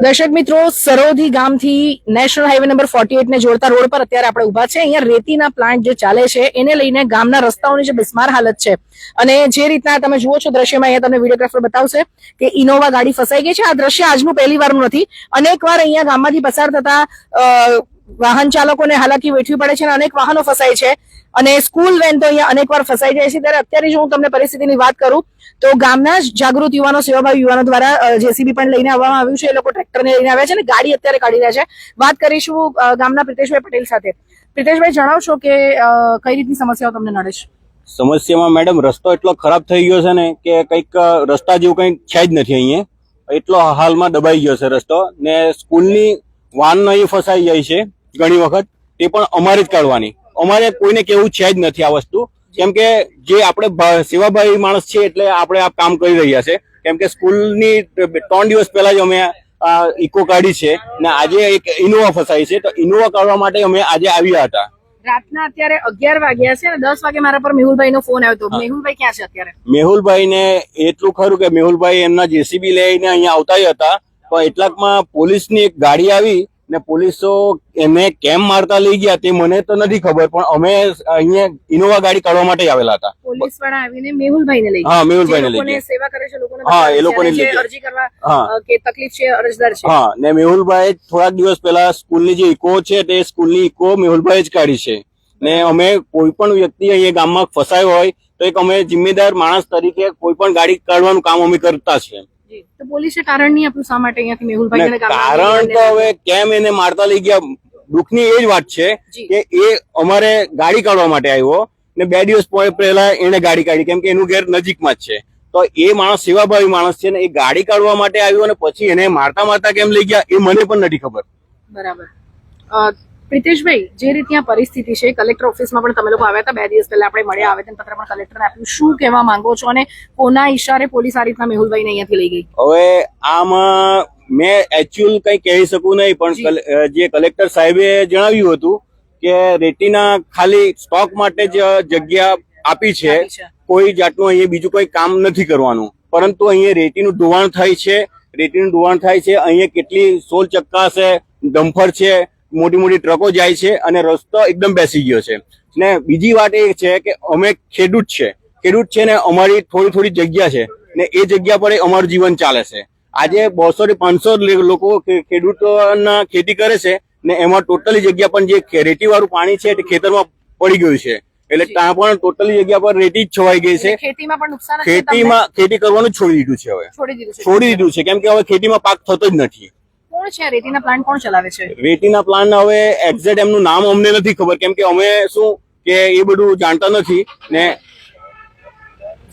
દર્શક મિત્રો, સરોધી ગામથી national highway number forty eight ને જોડતા રોડ પર અત્યારે આપણે ઊભા છે. અહીંયા રેતીના પ્લાન્ટ જે ચાલે છે, એને લઈને ગામના રસ્તાઓની જે બિસ્માર હાલત છે. અને જે રીતના તમે જુઓ છો દ્રશ્યમાં, અહીંયા તમને વિડીયોગ્રાફર બતાવશે કે ઇનોવા ગાડી ફસાઈ ગઈ છે. આ દ્રશ્ય આજનું પહેલી વારનું નથી. અનેક વાર અહીંયા ગામમાંથી પસાર થતા વાહન ચાલકોને હાલાકી વેઠવી પડે છે અને અનેક વાહનો ફસાય છે. અને સ્કૂલ વેન તો અહીંયા અનેક વાર ફસાઈ જાય છે. ત્યારે અત્યારે જો હું તમને પરિસ્થિતિની વાત કરું, તો ગામના જાગૃત યુવાનો, સેવાભાવી યુવાનો દ્વારા જેસીબી પણ લઈને આવવામાં આવ્યું છે. એ લોકો ટ્રેક્ટરને લઈને આવ્યા છે અને ગાડી અત્યારે કાઢી રહ્યા છે. વાત કરીશું ગામના પ્રિતેશભાઈ પટેલ સાથે. પ્રિતેશભાઈ, જણાવશો કે કઈ રીતની સમસ્યાઓ તમને નડે છે? સમસ્યામાં મેડમ, રસ્તો એટલો ખરાબ થઈ ગયો છે ને કે કંઈક રસ્તા જેવું કંઈક છે જ નથી અહીંયા. એટલો હાલમાં દબાઈ ગયો છે રસ્તો ને સ્કૂલની વાન અહીં ફસાઈ જાય છે ઘણી વખત. તે પણ અમારે જ કાઢવાની. અમારે કોઈને કેવું છે જ નથી આ વસ્તુ. કેમ કે જે આપણે સેવાભાવી માણસ છે એટલે આપણે આ કામ કરી રહ્યા છે. કેમ કે સ્કૂલની ત્રણ દિવસ પહેલા જ અમે આ ઇકો કાઢી છે ને આજે એક ઇનોવા ફસાઈ છે. તો ઇનોવા કાઢવા માટે અમે આજે આવ્યા હતા. રાતના અત્યારે અગિયાર વાગ્યા છે અને દસ વાગે મારા પર મેહુલભાઈ નો ફોન આવ્યો હતો. મેહુલભાઈ ક્યાં છે અત્યારે? મેહુલભાઈ ને એટલું ખરું કે મેહુલભાઈ એમના જેસીબી લઈને અહીંયા આવતા જ હતા. પણ એટલાકમાં પોલીસની એક ગાડી આવી ને પોલીસો એમને કેમ મારતા લઈ ગયા તે મને તો નથી ખબર પણ અમે અહીંયા ઇનોવા ગાડી કાઢવા માટે આવેલા હતા. પોલીસવાળા આવીને મેહુલભાઈ લઈ હા, મેહુલભાઈને લઈ ગયા. સેવા કરે છે લોકોને હા, એ લોકોને લઈ અરજી કરવા કે તકલીફ છે અરજદાર છે. હા ને મેહુલભાઈ થોડાક દિવસ પહેલા સ્કૂલની જે ઇકો છે તે સ્કૂલની ઇકો મેહુલભાઈ જ કાઢી છે. ને અમે કોઈ પણ વ્યક્તિ અહીંયા ગામમાં ફસાયો હોય તો એક અમે જિમ્મેદાર માણસ તરીકે કોઈ પણ ગાડી કાઢવાનું કામ અમે કરતા છે જી. તો પોલીસે કારણ નહીં આપ્યું શા માટે અહીંયાથી મેહુલભાઈ કારણ તો હવે કેમ એને મારતા લઈ ગયા? દુઃખની એ જ વાત છે કે એ અમારે ગાડી કાઢવા માટે આવ્યો ને બે દિવસ પહેલા એને ગાડી કાઢી કેમ કે એનું ઘેર નજીકમાં જ છે. તો એ માણસ સેવાભાવી માણસ છે ને એ ગાડી કાઢવા માટે આવ્યો અને પછી એને મારતા મારતા કેમ લઈ ગયા એ મને પણ નથી ખબર. બરાબર. પ્રિતેશભાઈ જે રીતની આ પરિસ્થિતિ છે કલેક્ટર ઓફિસમાં પણ તમે લોકો આવ્યા હતા બે દિવસ પહેલા આપણે મળ્યા આવેદન પત્ર પણ કલેક્ટરને આપ્યું શું કહેવા માંગો છો અને કોના ઈશારે પોલીસ આ રીતના મેહુલભાઈને અહીંયાથી લઈ ગઈ હવે આમાં મેં એકચ્યુઅલ કઈ કહી શકું નહીં પણ જી. કલેક્ટર સાહેબે જણાવ્યું હતું કે રેતીના ખાલી સ્ટોક માટે જ જગ્યા આપી છે આપી છે. કોઈ જાતનું અહીંયા બીજું કોઈ કામ નથી કરવાનું પરંતુ અહીંયા રેતીનું ધોવાણ થાય છે રેતીનું ધોવાણ થાય છે અહીંયા કેટલી સોલ ચક્કા છે ડમ્ફર છે મોટી મોટી ટ્રકો જાય છે અને રસ્તો એકદમ બેસી ગયો છે. ને બીજી વાત એ છે કે અમે ખેડૂત છે. ખેડૂત છે ને અમારી થોડી થોડી જગ્યા છે. ને એ જગ્યા પર અમારું જીવન ચાલે છે. આજે બસો થી પાંચસો લોકો ખેડૂતોના ખેતી કરે છે ને એમાં ટોટલી જગ્યા પણ જે રેતી વાળું પાણી છે તે ખેતરમાં પડી ગયું છે. એટલે ત્યાં પણ ટોટલી જગ્યા પર રેતી જ છવાઈ ગઈ છે. ખેતીમાં પણ નુકસાન? ખેતીમાં ખેતી કરવાનું છોડી દીધું છે હવે. છોડી દીધું છે. છોડી દીધું છે. કેમ કે હવે ખેતીમાં પાક થતો જ નથી. કોણ છે? રેતીના પ્લાન્ટ કોણ ચલાવે છે? રેતીના પ્લાન હવે એક્ઝેક્ટ એમનું નામ અમને નથી ખબર. કેમ કે અમે શું કે એ બધું જાણતા નથી ને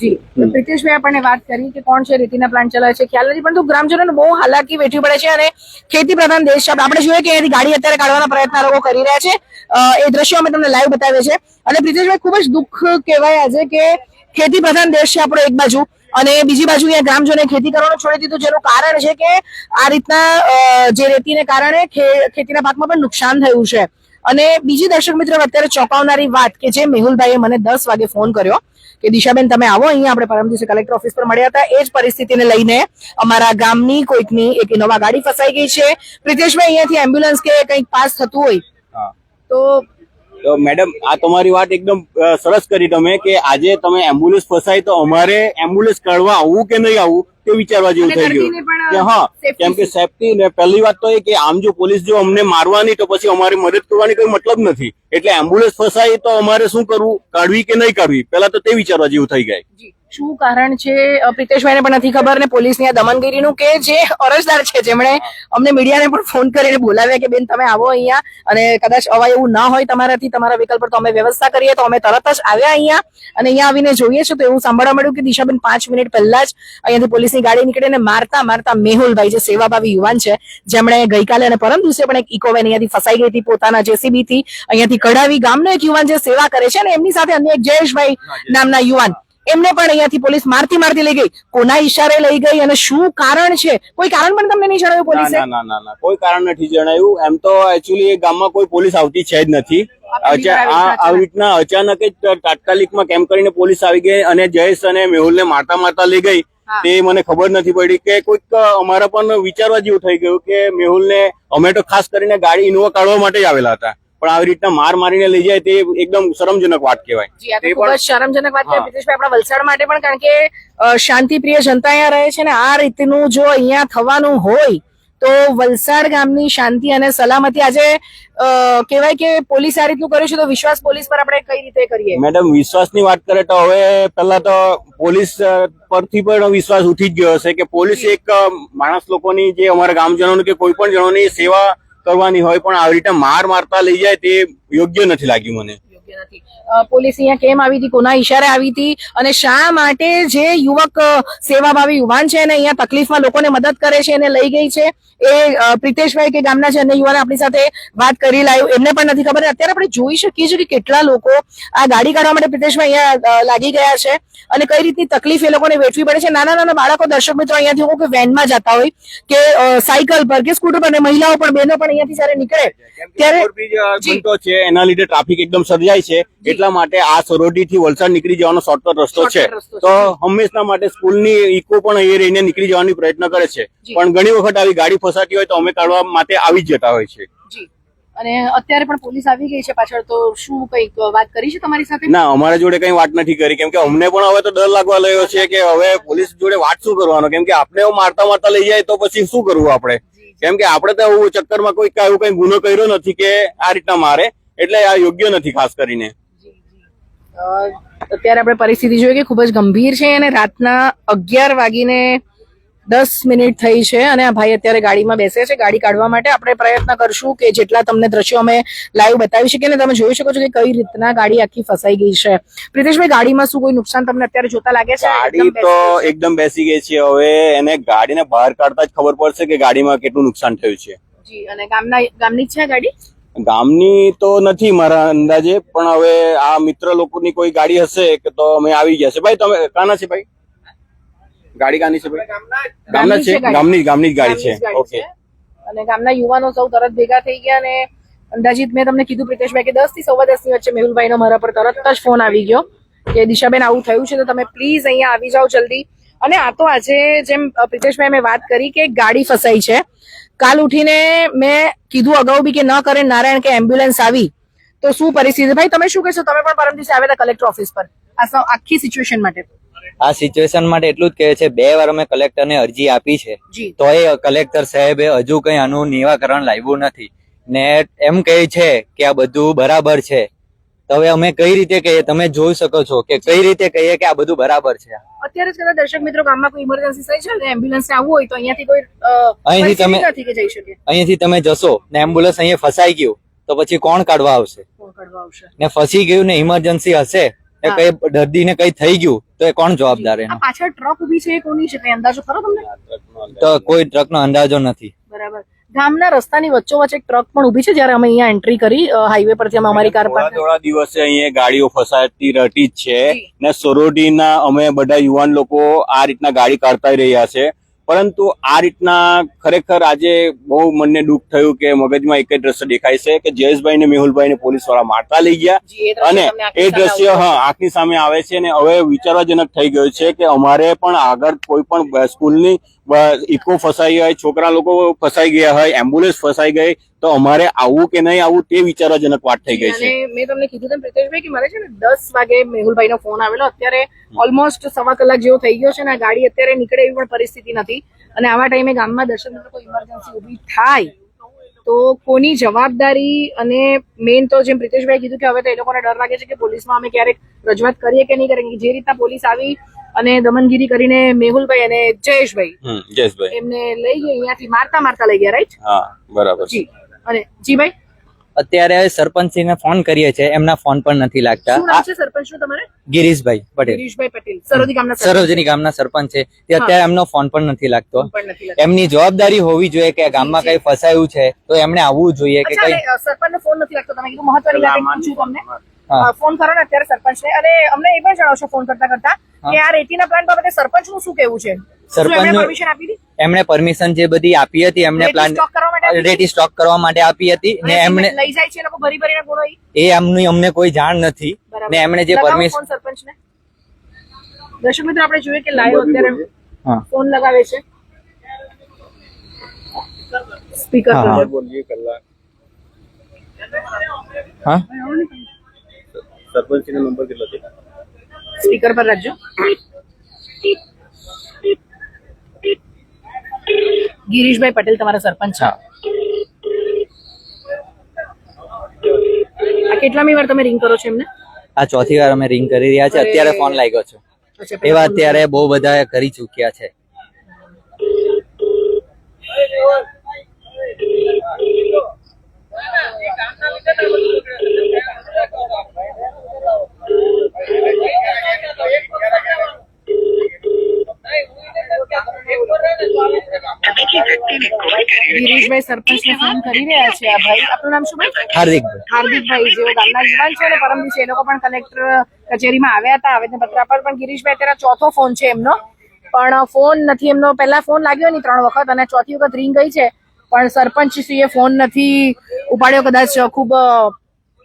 જી. પ્રિતેશભાઈ આપણને વાત કરી કે કોણ છે રેતીના પ્લાન્ટ ચલાવે છે ખ્યાલ નથી. પરંતુ ગ્રામજનોને બહુ હાલાકી વેઠવી પડે છે અને ખેતી પ્રધાન દેશ છે. આપણે જોઈએ કે એની ગાડી અત્યારે કાઢવાના પ્રયત્ન લોકો કરી રહ્યા છે. એ દ્રશ્યો અમે તમને લાઈવ બતાવીએ છે અને પ્રિતેશભાઈ ખૂબ જ દુઃખ કહેવાય આજે કે ખેતી પ્રધાન દેશ છે આપણો એક બાજુ. અને બીજી બાજુ અહીંયા ગ્રામજનોએ ખેતી કરવાનું છોડી દીધું જેનું કારણ છે કે આ રીતના જે રેતીને કારણે ખેતીના પાકમાં પણ નુકસાન થયું છે. અને બીજી દર્શક મિત્રો અત્યારે ચોંકાવનારી વાત કે જે મેહુલભાઈએ મને દસ વાગે ફોન કર્યો કે દિશાબેન તમે આવો અહીંયા આપણે પરમ દિવસે કલેક્ટર ઓફિસ પર મળ્યા હતા. એ જ પરિસ્થિતિને લઈને અમારા ગામની કોઈકની એક ઇનોવા ગાડી ફસાઈ ગઈ છે. પ્રિતેશભાઈ અહીંયાથી એમ્બ્યુલન્સ કે કંઈક પાસ થતું હોય? તો તો મેડમ આ તમારી વાત એકદમ સરસ કરી તમે કે આજે તમે એમ્બ્યુલન્સ ફસાય તો અમારે એમ્બ્યુલન્સ કાઢવા આવવું કે નહીં આવવું તે વિચારવા જેવું થઈ ગયું. કે હા કેમ કે સેફટી ને પહેલી વાત તો એ કે આમ જો પોલીસ જો અમને મારવાની તો પછી અમારે મદદ કરવાની કોઈ મતલબ નથી. એટલે એમ્બ્યુલન્સ ફસાય તો અમારે શું કરવું? કાઢવી કે નહીં કાઢવી? પહેલા તો તે વિચારવા જેવું થઈ જાય. શું કારણ છે? પ્રિતેશભાઈને પણ નથી ખબર ને પોલીસની આ દમનગીરીનું કે જે અરજદાર છે જેમણે અમને મીડિયાને પણ ફોન કરીને બોલાવ્યા કે બેન તમે આવો અહીંયા. અને કદાચ અવાય એવું ના હોય તમારાથી તમારા વિકલ્પ પર તો અમે વ્યવસ્થા કરીએ તો અમે તરત જ આવ્યા અહીંયા. અને અહીંયા આવીને જોઈએ છે તો એવું સાંભળવા મળ્યું કે દિશાબેન પાંચ મિનિટ પહેલા જ અહીંયાથી પોલીસની ગાડી નીકળીને મારતા મારતા મેહુલભાઈ જે સેવાભાવી યુવાન છે જેમણે ગઈકાલે અને પરમ દિવસે પણ એક ઇકોવેન અહીંયાથી ફસાઈ ગઈ હતી પોતાના જેસીબી થી અહીંયાથી કઢાવી ગામનો એક યુવાન જે સેવા કરે છે અને એમની સાથે અન્ય એક જયેશભાઈ. નામના યુવાન. એમને પણ અહીંયાથી પોલીસ મારતી મારતી લઈ ગઈ. કોના ઈશારે લઈ ગઈ અને શું કારણ છે? કોઈ કારણ પણ તમને નહીં જણાવ્યું પોલીસે? ના ના ના ના કોઈ કારણ નથી જણાયું. એમ તો એકચ્યુઅલી એ ગામમાં કોઈ પોલીસ આવતી છે જ નથી. આવી રીતના અચાનક જ તાત્કાલિકમાં કેમ કરીને પોલીસ આવી ગઈ અને જયેશ અને મેહુલને મારતા મારતા લઈ ગઈ. તે મને ખબર નથી પડી કે કોઈક અમારા પણ વિચારવા જેવું થઈ ગયું કે મેહુલને અમે તો ખાસ કરીને ગાડી ઇનોવા કાઢવા માટે જ આવેલા હતા. પણ આવી રીતના માર મારીને લઈ જાય તે એકદમ શરમજનક વાત કહેવાય. તે પણ શરમજનક વાત કહેવાય હા. આપણા વલસાડ માટે પણ કારણ કે શાંતિપ્રિય જનતા અહીંયા રહે છે ને આ રીતનું જો અહીંયા થવાનું હોય તો વલસાડ ગામની શાંતિ અને સલામતી આજે કહેવાય કે પોલીસ આ રીતનું કર્યું છે તો વિશ્વાસ પોલીસ પર આપણે કઈ રીતે કરીએ? મેડમ વિશ્વાસની વાત કરે તો હવે પહેલા તો પોલીસ પરથી પણ વિશ્વાસ ઉઠી જ ગયો હશે કે પોલીસ એક માણસ લોકોની જે અમારા ગામજનોની કે કોઈ પણ જણોની સેવા કરવાની હોય પણ આવી રીતે માર મારતા લઈ જાય તે યોગ્ય નથી લાગ્યું મને. યોગ્ય નથી. પોલીસ અહીંયા કેમ આવી હતી કોના ઈશારે આવી હતી અને શા માટે જે યુવક સેવાભાવી યુવાન છે અને અહીંયા તકલીફમાં લોકોને મદદ કરે છે એને લઈ ગઈ છે એ પ્રિતેશભાઈ કે ગામના છે અન્ય યુવાન આપણી સાથે વાત કરી લાવ્યું એમને પણ નથી ખબર. અત્યારે આપણે જોઈ શકીએ છીએ કે કેટલા લોકો આ ગાડી કાઢવા માટે પ્રિતેશભાઈ અહીંયા લાગી ગયા છે અને કઈ રીતની તકલીફ એ લોકોને વેઠવી પડે છે. નાના નાના બાળકો દર્શક મિત્રો અહીંયાથી હું કે વેનમાં જતા હોય કે સાયકલ પર કે સ્કૂટર પર અને મહિલાઓ પણ બહેનો પણ અહીંયાથી જ્યારે નીકળે ત્યારે છે એના લીધે ટ્રાફિક એકદમ સર્જાય છે એટલા માટે આ સરોડી થી વલસાડ નીકળી જવાનો શોર્ટકટ રસ્તો છે. તો હંમેશા માટે સ્કૂલની ઇકો પણ એ રહીને નીકળી જવાની પ્રયત્ન કરે છે. પણ ઘણી વખત આવી ગાડી ફસાતી હોય તો અમે કાઢવા માટે આવી જતા હોય છે. અને અત્યારે પણ પોલીસ આવી ગઈ છે પાછળ તો શું કંઈક વાત કરી છે તમારી સાથે? ના અમારા જોડે કઈ વાત નથી કરી. કેમ કે અમને પણ હવે તો ડર લાગવા લાગ્યો છે કે હવે પોલીસ જોડે વાત શું કરવાનો? કેમ કે આપણે મારતા મારતા લઈ જાય તો પછી શું કરવું આપણે? કેમ કે આપણે તો ચક્કરમાં કોઈ કાંઈ એવું કઈ ગુનો કર્યો નથી કે આ રીતના મારે. એટલે આ યોગ્ય નથી ખાસ કરીને. અત્યારે આપણે પરિસ્થિતિ જોઈએ કે ખૂબ જ ગંભીર છે અને રાતના અગિયાર વાગીને દસ મિનિટ થઈ છે અને આ ભાઈ અત્યારે ગાડીમાં બેસે છે. ગાડી કાઢવા માટે આપણે પ્રયત્ન કરશું કે જેટલા તમને દ્રશ્યો અમે લાઈવ બતાવી શકીએ ને તમે જોઈ શકો છો કે કઈ રીતના ગાડી આખી ફસાઈ ગઈ છે. પ્રિતેશભાઈ ગાડીમાં શું કોઈ નુકસાન તમને અત્યારે જોતા લાગે છે? ગાડી તો. એકદમ બેસી ગઈ છે. હવે એને ગાડીને બહાર કાઢતા જ ખબર પડશે કે ગાડીમાં કેટલું નુકસાન થયું છે. જી અને ગામના ગામની જ છે ગાડી? ગામની તો નથી મારા અંદાજે પણ હવે આ મિત્ર લોકોની કોઈ ગાડી હશે કે તો અમે આવી ગયા છે. ભાઈ તમે કાના છે ભાઈ? ગાડી કાની છે ભાઈ? ગામના છે? ગામની ગામની જ ગાડી છે. ઓકે અને ગામના યુવાનો સૌ તરત ભેગા થઈ ગયા અને અંદાજિત મેં તમને કીધું પ્રિતેશભાઈ કે દસથી સવા દસની વચ્ચે મેહુલભાઈ નો મારા પર તરત જ ફોન આવી ગયો કે દિશાબેન આવું થયું છે તો તમે પ્લીઝ અહીંયા આવી જાઓ જલ્દી. અને આ તો આજે જેમ પ્રિતેશભાઈ મેં વાત કરી કે ગાડી ફસાઈ છે. કાલ ઉઠીને મેં કીધું અગાઉ બી કે ન કરે નારાયણ કે એમ્બ્યુલન્સ આવી તો શું પરિસ્થિતિ ભાઈ તમે શું કહેશો? તમે પણ પરમ દિવસે આવ્યા હતા કલેક્ટર ઓફિસ પર. આ આખી સિચ્યુએશન માટે. આ સિચ્યુએશન માટે એટલું જ કહે છે બે વાર અમે કલેક્ટરને અરજી આપી છે. તો એ કલેક્ટર સાહેબે હજુ કંઈ આનું નિવાકરણ લાવ્યું નથી. ને એમ કહે છે કે આ બધું બરાબર છે. તો હવે અમે કઈ રીતે કહીએ? તમે જોઈ શકો છો કે કઈ રીતે કહીએ કે આ બધું બરાબર છે. અત્યારે કદાચ દર્શક મિત્રો ગામમાં કોઈ ઇમરજન્સી થઈ છે ને એમ્બ્યુલન્સ આવવું હોય તો અહીંયાથી કોઈ અહીંથી તમે- જઈ શકે અહીંયાથી તમે જશો ને એમ્બ્યુલન્સ અહીંયા ફસાઈ ગયું તો પછી કોણ કાઢવા આવશે? કોણ કાઢવા આવશે? ને ફસી ગયું ને ઇમરજન્સી હશે ને. કઈ દર્દીને કઈ થઈ ગયું તો એ કોણ જવાબદાર એનો? પાછળ ટ્રક ઊભી છે કોની છે? કઈ અંદાજો ખરો તમને? તો કોઈ ટ્રકનો અંદાજો નથી. બરાબર. ગામના રસ્તાની વચ્ચોવચ્ચ એક ટ્રક પણ ઊભી છે જ્યારે અમે અહીંયા એન્ટ્રી કરી હાઈવે પરથી અમે અમારી કાર પર થોડા દિવસે અહીંયા ગાડીઓ ફસાતી રહેતી જ છે ને સોરોડીના અમે બધા યુવાન લોકો આ રીતના ગાડી કાઢતા રહ્યા છે. પરંતુ આ રીતના ખરેખર આજે બહુ મને દુઃખ થયું કે મગજમાં એક જ દ્રશ્ય દેખાય છે કે જયેશભાઈ ને મેહુલભાઈ ને પોલીસવાળા મારતા લઈ ગયા. અને એ દ્રશ્ય હા આંખની સામે આવે છે ને હવે વિચારવાજનક થઈ ગયું છે કે અમારે પણ આગળ કોઈ પણ સ્કૂલની ઇકો ફસાઈ હોય છોકરા લોકો ફસાઈ ગયા હોય એમ્બ્યુલન્સ ફસાઈ ગઈ, તો અમારે આવું કે નહીં આવું તે વિચારાજનક વાત થઈ ગઈ છે. મેં તમને કીધું તેમ પ્રિતેશભાઈ કે મારે છે ને દસ વાગે મેહુલભાઈ નો ફોન આવેલો. અત્યારે ઓલમોસ્ટ સવા કલાક જેવો થઈ ગયો છે ને ગાડી અત્યારે નીકળે એવી પણ પરિસ્થિતિ નથી. અને આવા ટાઈમે ગામમાં દર્શન કોઈ ઇમરજન્સી ઊભી થાય, તો કોની જવાબદારી અને મેઇન તો જેમ પ્રિતેશભાઈ કીધું કે હવે તો એ લોકોને ડર લાગે છે કે પોલીસમાં અમે ક્યારેક રજૂઆત કરીએ કે નહીં કરીએ, જે રીતના પોલીસ આવી અને દમનગીરી કરીને મેહુલભાઈ અને જયેશભાઈ. હમ જયેશભાઈ. એમને લઈ ગયા અહીંયાથી મારતા મારતા લઈ ગયા રાઈટ હા બરાબર. જી. અને જી ભાઈ અત્યારે સરપંચને ફોન કરીએ છે એમના ફોન પણ નથી લાગતા. શું સરપંચ તમારે? ગિરીશભાઈ પટેલ. ગિરીશભાઈ પટેલ સરોદી ગામના સરપંચ. સરોજની ગામના સરપંચ છે. તે અત્યારે એમનો ફોન પણ નથી લાગતો. એમની જવાબદારી હોવી જોઈએ કે ગામમાં કઈ ફસાયું છે તો એમને આવવું જોઈએ કે કઈ સરપંચનો ફોન નથી લાગતો. તમે કીધું મહત્વની વાત એક તમને? ફોન કરો ને અત્યારે સરપંચને. અને અમને એ પણ જણાવશો ફોન કરતા કરતા કે આ રેતીના પ્લાન બાબતે સરપંચનું શું કેવું છે? સરપંચ પરમિશન એમણે પરમિશન જે બધી આપી હતી એમને પ્લાન રેતી સ્ટોક કરવા માટે આપી હતી ને એમણે લઈ જાય છે એ લોકો ભરી ભરીને ગુણો એ? એમની અમને કોઈ જાણ નથી. ને એમણે જે પરમિશન સરપંચ સરપંચને. દર્શક મિત્રો આપણે જોઈએ કે લાઈવ અત્યારે ફોન લગાવે છે. સ્પીકર. બોલીએ કલાક. હા? સરપંચનો નંબર કેટલો છે? સ્પીકર પર રાખજો. ગિરીશભાઈ પટેલ તમારા સરપંચ છે. હા. આ કેટલામી વાર તમે રિંગ કરો છો એમને? આ ચોથી વાર અમે રિંગ કરી રહ્યા છે અત્યારે ફોન લાગ્યો છે. એવા અત્યારે બહુ બધા કરી ચૂક્યા છે. ગિરીશભાઈ સરપંચને ફોન કરી રહ્યા છે. આ ભાઈ આપનું નામ શું ભાઈ? હાર્દિક હાર્દિકભાઈ જેઓ ગામના યુવાન છે અને પરમ દિવસે એ લોકો પણ કલેક્ટર કચેરીમાં આવ્યા હતા. આવેદન પત્ર પર પણ ગિરીશભાઈ અત્યારે ચોથો ફોન છે એમનો. પણ ફોન નથી એમનો પહેલા ફોન લાગ્યો નહીં ત્રણ વખત અને ચોથી વખત રિંગ ગઈ છે. પણ સરપંચ શ્રીએ ફોન નથી ઉપાડ્યો. કદાચ ખૂબ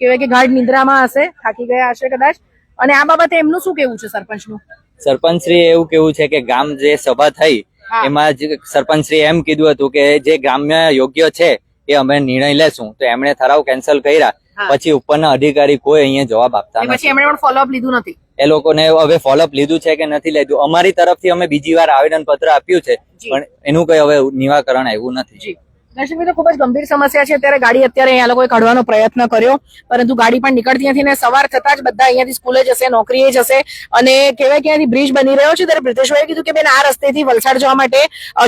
કહેવાય કે ગાઢ નિંદ્રામાં હશે થાકી ગયા હશે કદાચ. અને આ બાબતે એમનું શું કેવું છે સરપંચનું? સરપંચશ્રી એવું કેવું છે કે ગામ જે સભા થઈ એમાં જ સરપંચશ્રી એમ કીધું હતું કે જે ગ્રામ્ય યોગ્ય છે એ અમે નિર્ણય લેશું. તો એમણે ઠરાવ કેન્સલ કર્યા. પછી ઉપરના અધિકારી કોઈ અહીંયા જવાબ આપતા પછી નથી. એમણે પણ ફોલોઅપ લીધું નથી. એ લોકોને હવે ફોલોઅપ લીધું છે કે નથી લીધું? અમારી તરફથી અમે બીજી વાર આવેદન પત્ર આપ્યું છે પણ એનું કઈ હવે નિવાકરણ આવ્યું નથી. દર્શક મિત્રો ખૂબ જ ગંભીર સમસ્યા છે. અત્યારે ગાડી અત્યારે આ લોકોએ કાઢવાનો પ્રયત્ન કર્યો, પરંતુ ગાડી પણ નીકળતી નથી ને સવાર થતા જ બધા અહીંયાથી સ્કૂલે જશે, નોકરીએ જશે. અને કહેવાય કે અહીંયાથી બ્રિજ બની રહ્યો છે. ત્યારે પ્રિતેશભાઈએ કીધું કે બેન, આ રસ્તેથી વલસાડ જવા માટે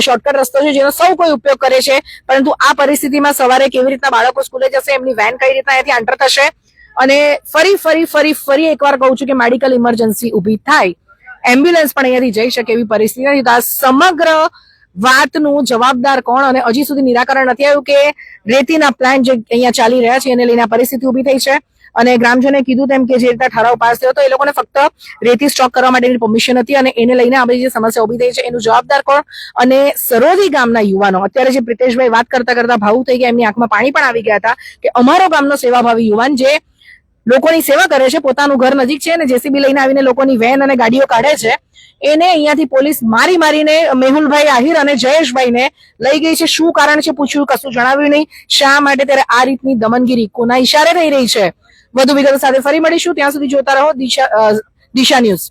શોર્ટકટ રસ્તો છે જેનો સૌ કોઈ ઉપયોગ કરે છે. પરંતુ આ પરિસ્થિતિમાં સવારે કેવી રીતના બાળકો સ્કૂલે જશે, એમની વેન કઈ રીતના અહીંયાથી એન્ટર થશે? અને ફરી ફરી ફરી ફરી એકવાર કહું છું કે મેડિકલ ઇમરજન્સી ઊભી થાય. એમ્બ્યુલન્સ પણ અહીંયાથી જઈ શકે એવી પરિસ્થિતિ નથી. તો આ સમગ્ર વાતનું જવાબદાર કોણ? અને હજી સુધી નિરાકરણ નથી આવ્યું કે રેતીના પ્લાન્ટ જે અહીંયા ચાલી રહ્યા છે એને લઈને પરિસ્થિતિ ઊભી થઈ છે. અને ગ્રામજનોએ કીધું તેમ કે જે રીતે ઠરાવ પાસ થયો તો એ લોકોને ફક્ત રેતી સ્ટોક કરવા માટેની પરમિશન હતી અને એને લઈને આ બધી જે સમસ્યા ઊભી થઈ છે એનું જવાબદાર કોણ? અને સરોદી ગામના યુવાનો, અત્યારે જે પ્રિતેશભાઈ વાત કરતા કરતા ભાવુ થઈ ગયા, એમની આંખમાં પાણી પણ આવી ગયા હતા કે અમારો ગામનો સેવાભાવી યુવાન જે લોકોની સેવા કરે છે, પોતાનું ઘર નજીક છે અને જેસીબી લઈને આવીને લોકોની વેન અને ગાડીઓ કાઢે છે. એને અહીંયાથી પોલીસ મારી મારીને મેહુલભાઈ આહિર અને જયેશભાઈને લઈ ગઈ છે. શું કારણ છે પૂછ્યું કશું જણાવ્યું નહીં. શા માટે ત્યારે આ રીતની દમનગીરી? કોના ઇશારે થઈ રહી છે? વધુ વિગતો સાથે ફરી મળીશું. ત્યાં સુધી જોતા રહો દિશા દિશા ન્યૂઝ.